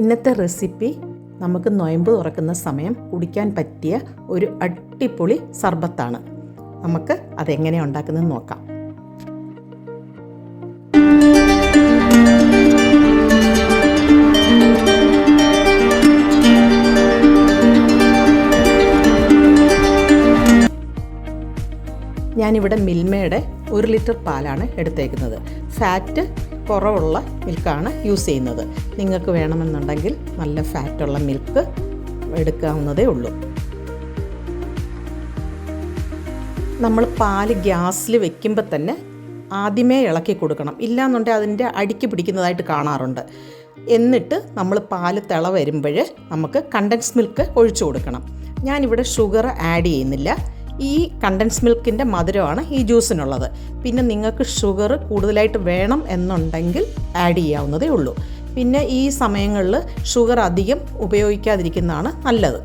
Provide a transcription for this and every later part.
ഇന്നത്തെ റെസിപ്പി നമുക്ക് നൊയമ്പ് തുറക്കുന്ന സമയം കുടിക്കാൻ പറ്റിയ ഒരു അടിപൊളി സർബത്താണ്. നമുക്ക് അതെങ്ങനെ ഉണ്ടാക്കുന്നത് നോക്കാം. ഞാനിവിടെ മിൽമയുടെ ഒരു ലിറ്റർ പാലാണ് എടുത്തേക്കുന്നത്. ഫാറ്റ് കുറവുള്ള മിൽക്കാണ് യൂസ് ചെയ്യുന്നത്. നിങ്ങൾക്ക് വേണമെന്നുണ്ടെങ്കിൽ നല്ല ഫാറ്റുള്ള മിൽക്ക് എടുക്കാവുന്നതേ ഉള്ളൂ. നമ്മൾ പാൽ ഗ്യാസിൽ വെക്കുമ്പോൾ തന്നെ ആദ്യമേ ഇളക്കി കൊടുക്കണം. ഇല്ലാന്നുണ്ടെങ്കിൽ അതിന്റെ അടിക്ക് പിടിക്കുന്നതായിട്ട് കാണാറുണ്ട്. എന്നിട്ട് നമ്മൾ പാൽ തിള വരുമ്പോൾ നമുക്ക് കണ്ടൻസ് മിൽക്ക് ഒഴിച്ചു കൊടുക്കണം. ഞാനിവിടെ ഷുഗർ ആഡ് ചെയ്യുന്നില്ല. ഈ കണ്ടൻസ് മിൽക്കിന്റെ മധുരമാണ് ഈ ജ്യൂസിനുള്ളത് പിന്നെ നിങ്ങൾക്ക് ഷുഗർ കൂടുതലായിട്ട് വേണം എന്നുണ്ടെങ്കിൽ ആഡ് ചെയ്യാവുന്നതേ ഉള്ളൂ. പിന്നെ ഈ സമയങ്ങളിൽ ഷുഗർ അധികം ഉപയോഗിക്കാതിരിക്കുന്നതാണ് നല്ലത്.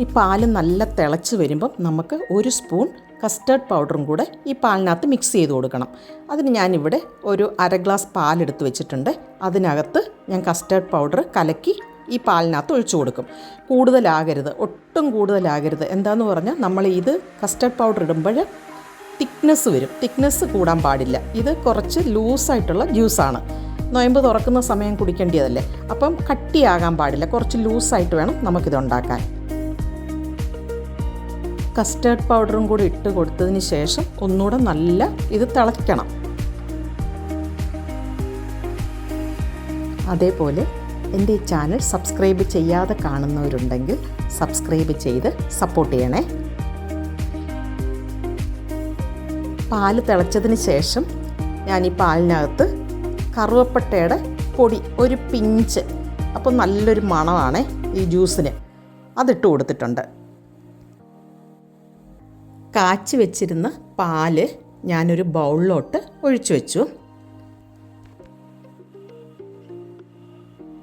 ഈ പാൽ നല്ല തിളച്ച് വരുമ്പം നമുക്ക് ഒരു സ്പൂൺ കസ്റ്റേർഡ് പൗഡറും കൂടെ ഈ പാലിനകത്ത് മിക്സ് ചെയ്ത് കൊടുക്കണം. അതിന് ഞാനിവിടെ ഒരു അര ഗ്ലാസ് പാലെടുത്ത് വെച്ചിട്ടുണ്ട്. അതിനകത്ത് ഞാൻ കസ്റ്റേർഡ് പൗഡർ കലക്കി ഈ പാലിനകത്ത് ഒഴിച്ചു കൊടുക്കും. കൂടുതലാകരുത്. ഒട്ടും കൂടുതലാകരുത്. എന്താന്ന് പറഞ്ഞാൽ നമ്മൾ ഇത് കസ്റ്റർഡ് പൗഡർ ഇടുമ്പോൾ തിക്നെസ് വരും. തിക്നെസ് കൂടാൻ പാടില്ല. ഇത് കുറച്ച് ലൂസായിട്ടുള്ള ജ്യൂസാണ്. നൊയമ്പ് തുറക്കുന്ന സമയം കുടിക്കേണ്ടതല്ലേ അപ്പം കട്ടിയാകാൻ പാടില്ല. കുറച്ച് ലൂസായിട്ട് വേണം നമുക്കിത് ഉണ്ടാക്കാൻ. കസ്റ്റേർഡ് പൗഡറും കൂടി ഇട്ട് കൊടുത്തതിന് ശേഷം ഒന്നുകൂടെ നല്ല ഇത് തിളയ്ക്കണം. അതേപോലെ എന്റെ ഈ ചാനൽ സബ്സ്ക്രൈബ് ചെയ്യാതെ കാണുന്നവരുണ്ടെങ്കിൽ സബ്സ്ക്രൈബ് ചെയ്ത് സപ്പോർട്ട് ചെയ്യണേ. പാൽ തിളച്ചതിന് ശേഷം ഞാൻ ഈ പാലിനകത്ത് കറുവപ്പട്ടയുടെ പൊടി ഒരു പിഞ്ച് അപ്പോൾ നല്ലൊരു മണമാണ് ഈ ജ്യൂസിന്. അതിട്ട് കൊടുത്തിട്ടുണ്ട്. കാച്ചി വെച്ചിരുന്ന പാൽ ഞാനൊരു ബൗളിലോട്ട് ഒഴിച്ചു വെച്ചു.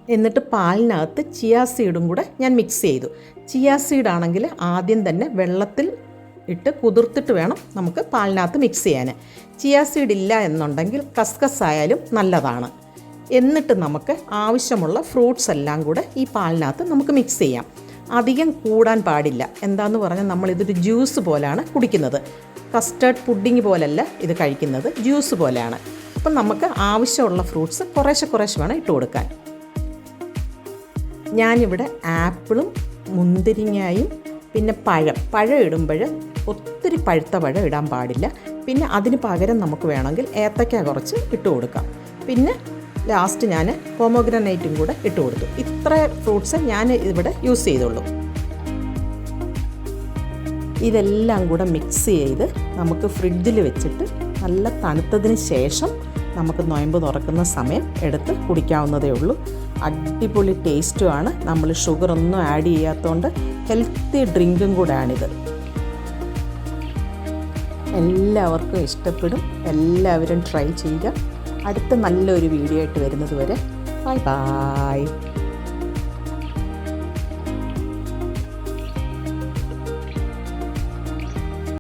എന്നിട്ട് പാലിനകത്ത് ചിയാ സീഡും കൂടെ ഞാൻ മിക്സ് ചെയ്തു. ചിയാ സീഡ് ആണെങ്കിൽ ആദ്യം തന്നെ വെള്ളത്തിൽ ഇട്ട് കുതിർത്തിട്ട് വേണം നമുക്ക് പാലിനകത്ത് മിക്സ് ചെയ്യാൻ. ചിയാ സീഡ് ഇല്ല എന്നുണ്ടെങ്കിൽ കസ്കസ് ആയാലും നല്ലതാണ്. എന്നിട്ട് നമുക്ക് ആവശ്യമുള്ള ഫ്രൂട്ട്സ് എല്ലാം കൂടെ ഈ പാലിനകത്ത് നമുക്ക് മിക്സ് ചെയ്യാം. അധികം കൂടാൻ പാടില്ല. എന്താന്ന് പറഞ്ഞാൽ നമ്മളിതൊരു ജ്യൂസ് പോലെയാണ് കുടിക്കുന്നത്. കസ്റ്റേർഡ് പുഡിങ് പോലല്ല ഇത് കഴിക്കുന്നത്. ജ്യൂസ് പോലെയാണ്. അപ്പം നമുക്ക് ആവശ്യമുള്ള ഫ്രൂട്ട്സ് കുറേശ്ശെ കുറേശ്ശെ വേണം ഇട്ട് കൊടുക്കാൻ. ഞാനിവിടെ ആപ്പിളും മുന്തിരിങ്ങയും പിന്നെ പഴം. പഴം ഇടുമ്പോൾ ഒത്തിരി പഴുത്ത പഴം ഇടാൻ പാടില്ല. പിന്നെ അതിന് പകരം നമുക്ക് വേണമെങ്കിൽ ഏത്തക്ക കുറച്ച് ഇട്ട് കൊടുക്കാം. പിന്നെ ലാസ്റ്റ് ഞാൻ പോമോഗ്രനൈറ്റും കൂടെ ഇട്ട് കൊടുത്തു. ഇത്ര ഫ്രൂട്ട്സ് ഞാൻ ഇവിടെ യൂസ് ചെയ്തുള്ളൂ. ഇതെല്ലാം കൂടെ മിക്സ് ചെയ്ത് നമുക്ക് ഫ്രിഡ്ജിൽ വെച്ചിട്ട് നല്ല തണുത്തതിന് ശേഷം നമുക്ക് നൊയമ്പ് തുറക്കുന്ന സമയം എടുത്ത് കുടിക്കാവുന്നതേ ഉള്ളൂ. അടിപൊളി ടേസ്റ്റുമാണ്. നമ്മൾ ഷുഗർ ഒന്നും ആഡ് ചെയ്യാത്തതുകൊണ്ട് ഹെൽത്തി ഡ്രിങ്കും കൂടെയാണിത് എല്ലാവർക്കും ഇഷ്ടപ്പെടും. എല്ലാവരും ട്രൈ ചെയ്യുക. അടുത്ത നല്ലൊരു വീഡിയോ ആയിട്ട് വരുന്നത് വരെ. Bye bye.